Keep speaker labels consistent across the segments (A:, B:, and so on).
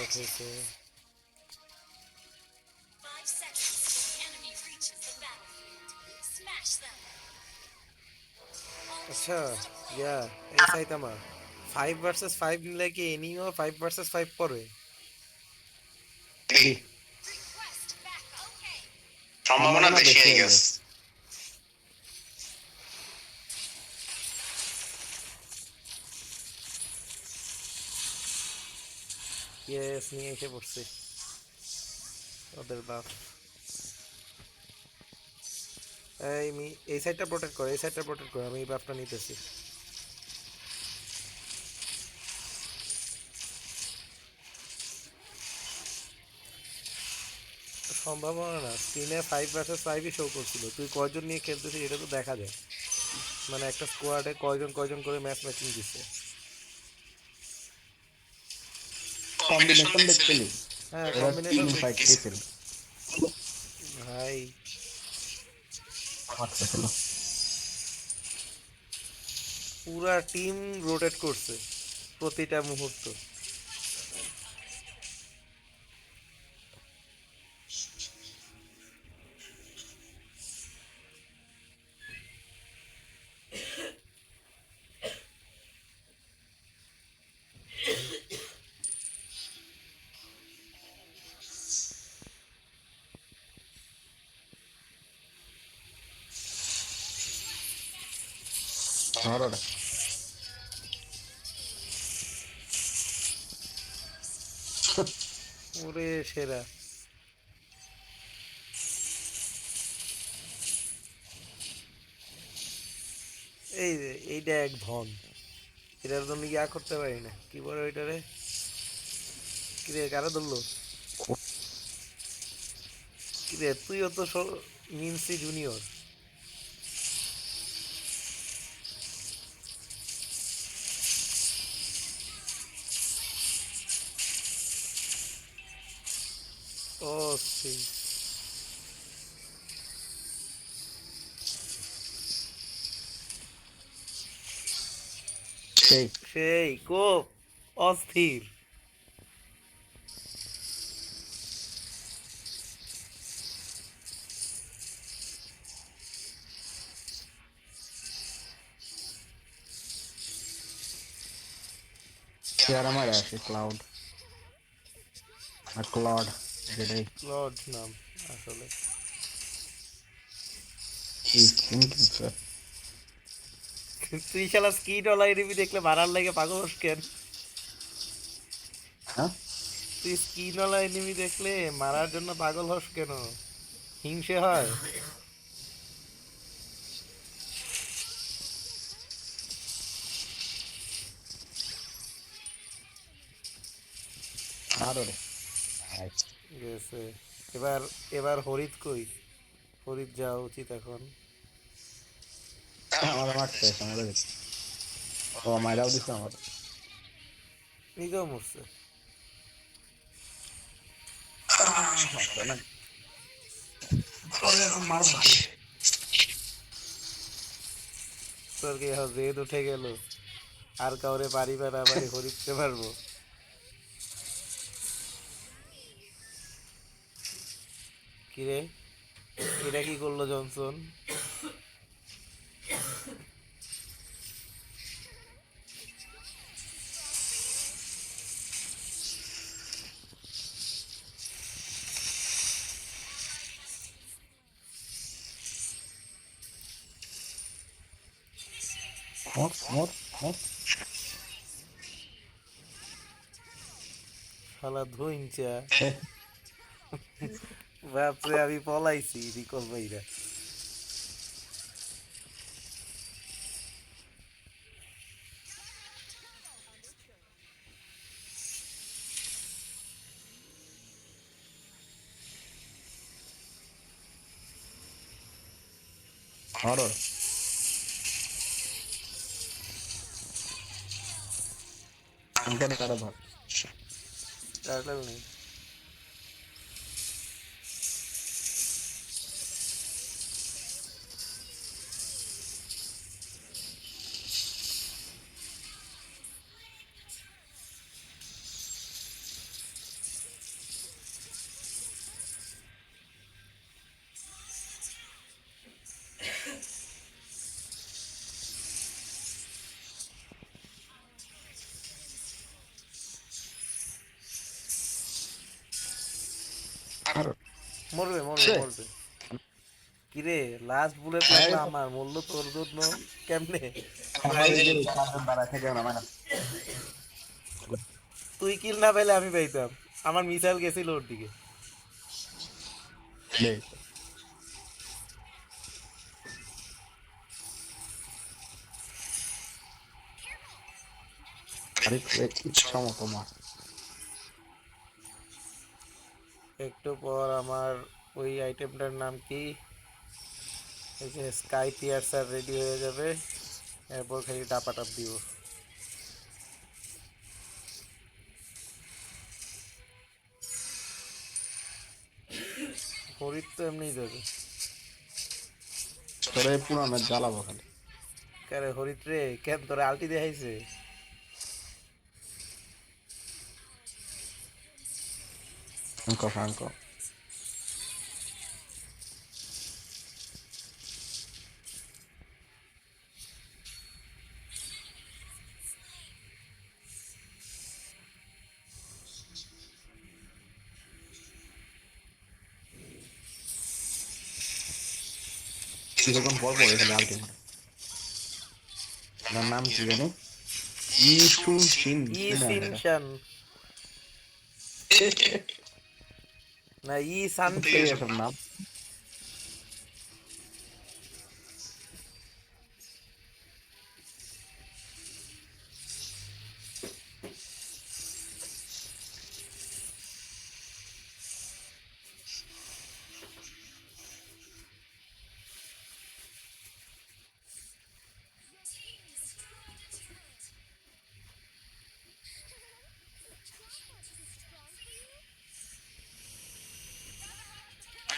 A: Out হয়েছে
B: Five seconds the enemy reaches the battlefield. Smash them.
A: আচ্ছা ইয়া এই Saitama five versus five নিলে কি এনিও ফাইভ ভার্সেস ফাইভ পড়বে
B: Request back. Okay.
C: সম্ভাবনা বেশি হয়ে গেছে
A: ইয়েস নিয়ে এসে পড়ছে ওদের বাপ এই মি এই সাইডটা প্রোটেক্ট করে এই সাইডটা প্রোটেক্ট করে আমি এই বাপটা নিতেছি সম্ভাবনা না। স্ক্রিনে ফাইভ ভার্সেস ফাইভই শো করছিল। তুই কয়জন নিয়ে খেলতেছিস, এটা তো দেখা যায়। মানে একটা স্কোয়াডে কয়জন কয়জন করে ম্যাচ ম্যাচিং দিচ্ছে।
D: কম্বিনেশন দেখছিলি
A: হ্যাঁ
D: এরা তিন
A: কম্বিনেশন
D: ফাইট খেয়েছিল
A: ভাই
D: আচ্ছা
A: পুরা টিম রোটেট করছে প্রতিটা মুহূর্ত।
D: ধর
A: ওরে সেরা এই যে এইটা এক ধন এটার জন্য ইয়া করতে পারি না। কি বলে ওইটারে কিরে কারা ধরলো? কিরে তুইও তো মিনসি জুনিয়র। ও সেই কোপ অস্থির
D: আমার আসে ক্লাউড আর যেটাই।
A: লর্ড নাম আসলে। তুই শালা স্কিড অলাই রিভি দেখলে মারার লাগে পাগল হোস কেন
D: হ্যাঁ?
A: তুই স্কিন অলাই এনিমি দেখলে মারার জন্য পাগল হোস কেন? হিংসে হয়।
D: আর ওরে
A: গেছে। এবার এবার হরিদ কই? হরিদ যাওয়া উচিত এখন।
D: আমার মারতে আমাদের ও মাইরাও দিছে আমার।
A: নিজেও মরছে। তোর কি জেদ উঠে গেল? আর কাউরে বাড়ি বাড়ি হরিদতে পারব কিরে? এটা কি করল জনসন? শালা ধুইঞ্চা বাপরে আমি পলাইছি রিকল ভাইরা
D: ধর আঙ্কেল কারও ধর।
A: টার্টল নেই। মরবে মরবে? মরবে। কিরে লাস্ট বুলেট লাগল আমার মূল্য তোর জন্য? কেমনে?
D: মানে।
A: তুই কিল না পেলে আমি পাইতাম। আমার মিসাইল গেছিল ওর দিকে।
D: আরে ইচ্ছা মতো মার
A: একটু পর আমার ওই আইটেমটার নাম কি? এই যে স্কাই পিয়ার্সার রেডি হয়ে যাবে। এরপর খালি টাপা টাপ দিব। হরিত তো এমনিই
D: তোরে পুরানো জ্বালাবো খালি।
A: কারে হরিত রে? কেন তোরে আলটি দেখাইছে?
D: ফাঙ্কো ফাঙ্কো কিছুক্ষণ পর পর এখানে আলটি মারে আমার নাম কি জানি ইসুন সিন
A: ই সিনশান না ই সান
D: এসব নাম কাটাল নেই
A: এবার নেওয়া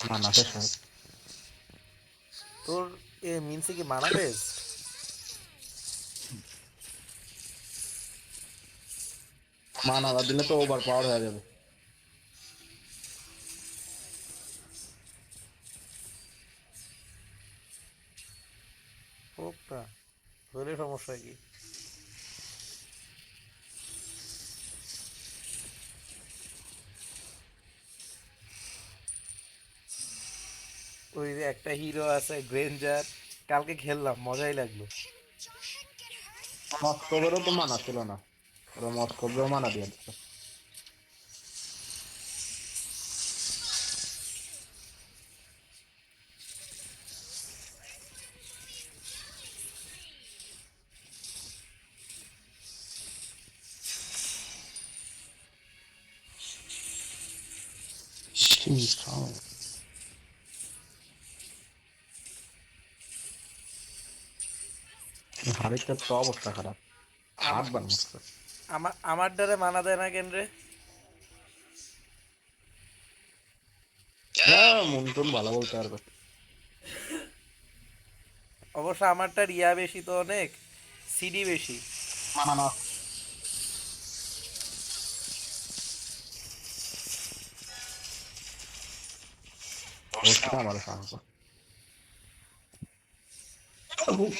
D: মানা হয়
A: তোর এ মিনসে কি মানা বেস্ট
D: মানা বাদ দিলে তো ওভার পাওয়ার হয়ে যাবে।
A: হোক না সমস্যা কি? ওই যে একটা হিরো আছে গ্রেঞ্জার কালকে খেললাম, মজাই লাগল।
D: মস্কোভেরও তো মানা ছিল না। ওরা মস্কোভেরও মানা দিয়ে হারিকের তো অবস্থা খারাপ। হাত
A: আমার আমার দ্বারা মানা দেয় না কেন রে?
D: মন টন ভালো বলতে পারবে
A: অবশ্য আমারটার ইয়া বেশি তো অনেক সিডি বেশি।
D: আমার সাহায্য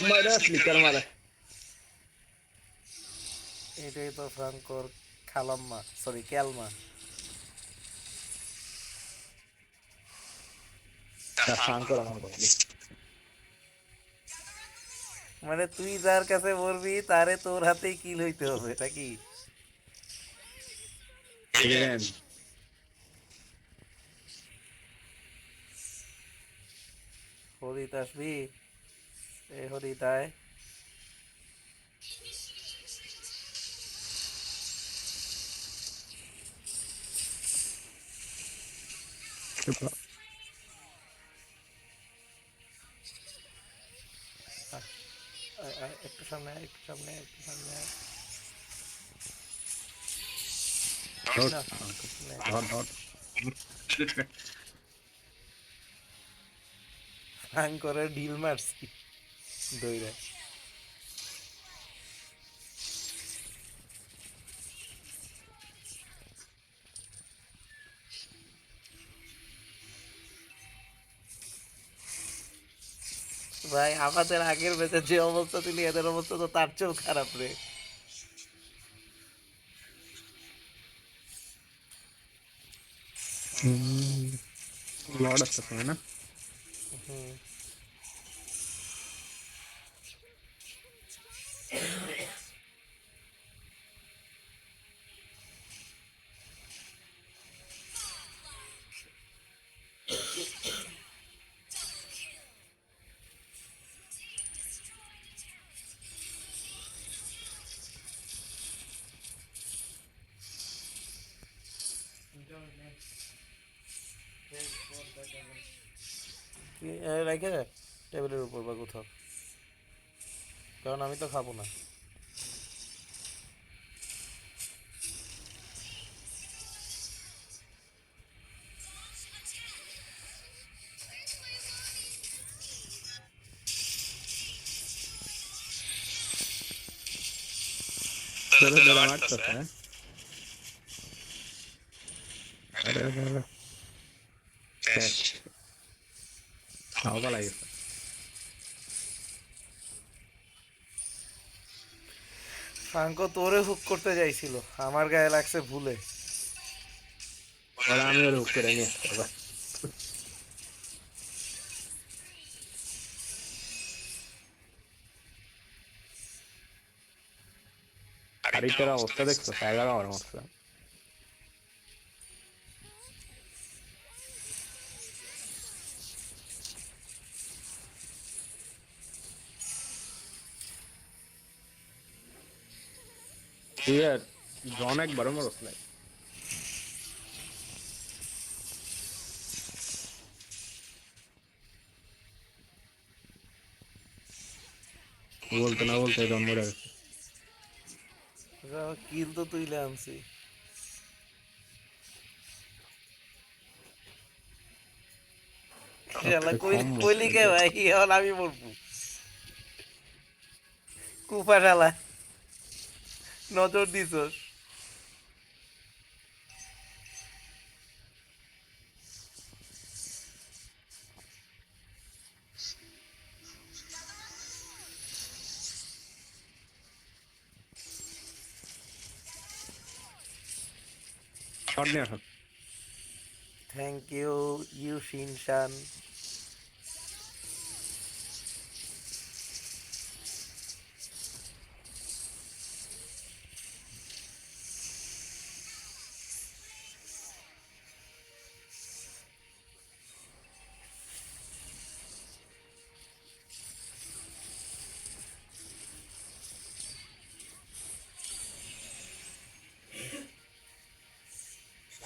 D: মারা স্লিকার মারা
A: এটাই তো ফ্রাঙ্কর খালাম্মা সরি ক্যালমা
D: আমার
A: মানে তুই যার কাছে বলবি তারে তোর হাতেই কিল হইতে হবে নাকি হরিত আসবি এ হরিত আয় আয়, আয়, একটু সামনে আয়, একটু সামনে আয়, একটু সামনে আয়।
D: ধর
A: না।
D: ধর ধর
A: ফাং করে ঢিল মারছি ভাই আমাদের আগের বেচে যে অবস্থা ছিল এদের অবস্থা তো তার চেয়েও খারাপ রে।
D: লর্ড আসতেছে না?
A: হুম। কি- এ, রাইখে দে, টেবিলের উপর বা কোথাও কারণ আমি তো খাব না
D: ধরে ধরে মারতেছে হ্যাঁ আরে আরে আরে শেষ খাওয়া লাগে
A: ফাঙ্কো তোরে হুক করতে যাইছিল আমার গায়ে লাগছে ভুলে।
D: আমি ওর হুক করে নিয়ে গাড়িটার অবস্থা দেখছ? এগারো আমার অবস্থা। আর জন একবারও মরস নাই বলতে না বলতে জন মরে গেছে
A: কিল তো তুইলে আনছি কইলি কে ভাই এখন আমি বলব কুপা নজর দিছস। থ্যাংক ইউ ইউ শিনশান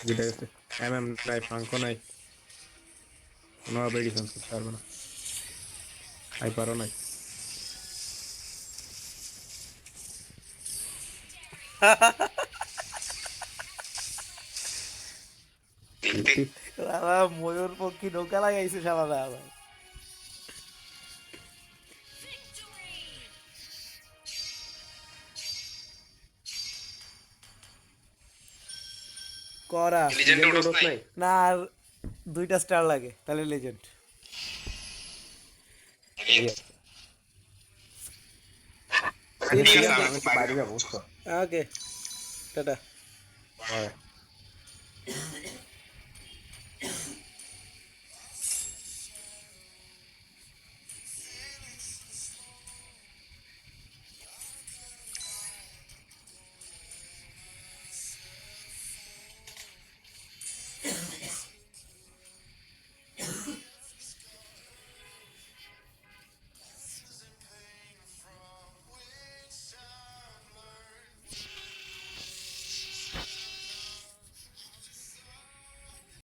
D: জিতে গেছে এম এম নাই নাই। কোনোভাবে ডিফেন্স করতে পারবে না। হাইপারও নাই।
A: শালা ময়ূর পক্ষী নৌকা লাগাইছে শালা আবার। করা।
C: লিজেন্ড উঠোস নাই?
A: না আর দুইটা স্টার লাগে তাহলে লেজেন্ড
D: আমি তো বাইরে যাব বুঝছ?
A: ওকে টাটা
D: হয়